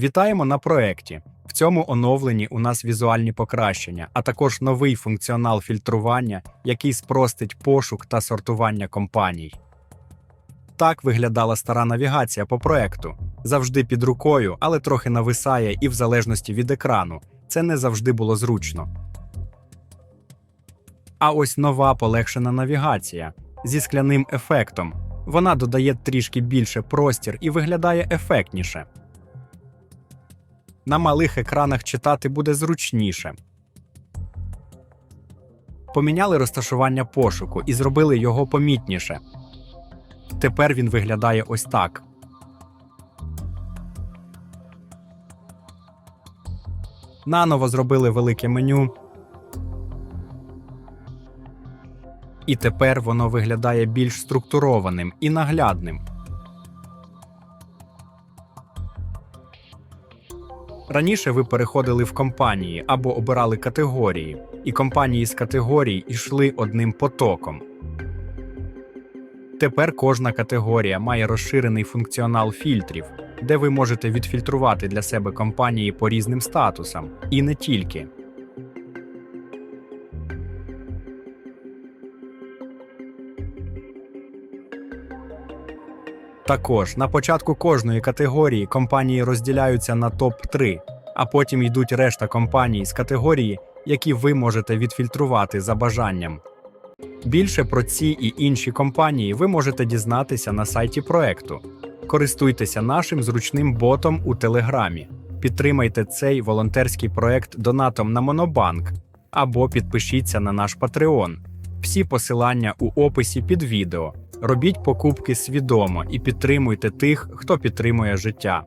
Вітаємо на проєкті. В цьому оновленні у нас візуальні покращення, а також новий функціонал фільтрування, який спростить пошук та сортування компаній. Так виглядала стара навігація по проекту. Завжди під рукою, але трохи нависає і в залежності від екрану. Це не завжди було зручно. А ось нова полегшена навігація зі скляним ефектом. Вона додає трішки більше простір і виглядає ефектніше. На малих екранах читати буде зручніше. Поміняли розташування пошуку і зробили його помітніше. Тепер він виглядає ось так. Наново зробили велике меню. І тепер воно виглядає більш структурованим і наглядним. Раніше ви переходили в компанії або обирали категорії, і компанії з категорій йшли одним потоком. Тепер кожна категорія має розширений функціонал фільтрів, де ви можете відфільтрувати для себе компанії по різним статусам, і не тільки. Також на початку кожної категорії компанії розділяються на топ-3, а потім йдуть решта компаній з категорії, які ви можете відфільтрувати за бажанням. Більше про ці і інші компанії ви можете дізнатися на сайті проекту. Користуйтеся нашим зручним ботом у Телеграмі. Підтримайте цей волонтерський проект донатом на Монобанк або підпишіться на наш Patreon. Всі посилання у описі під відео. Робіть покупки свідомо і підтримуйте тих, хто підтримує життя.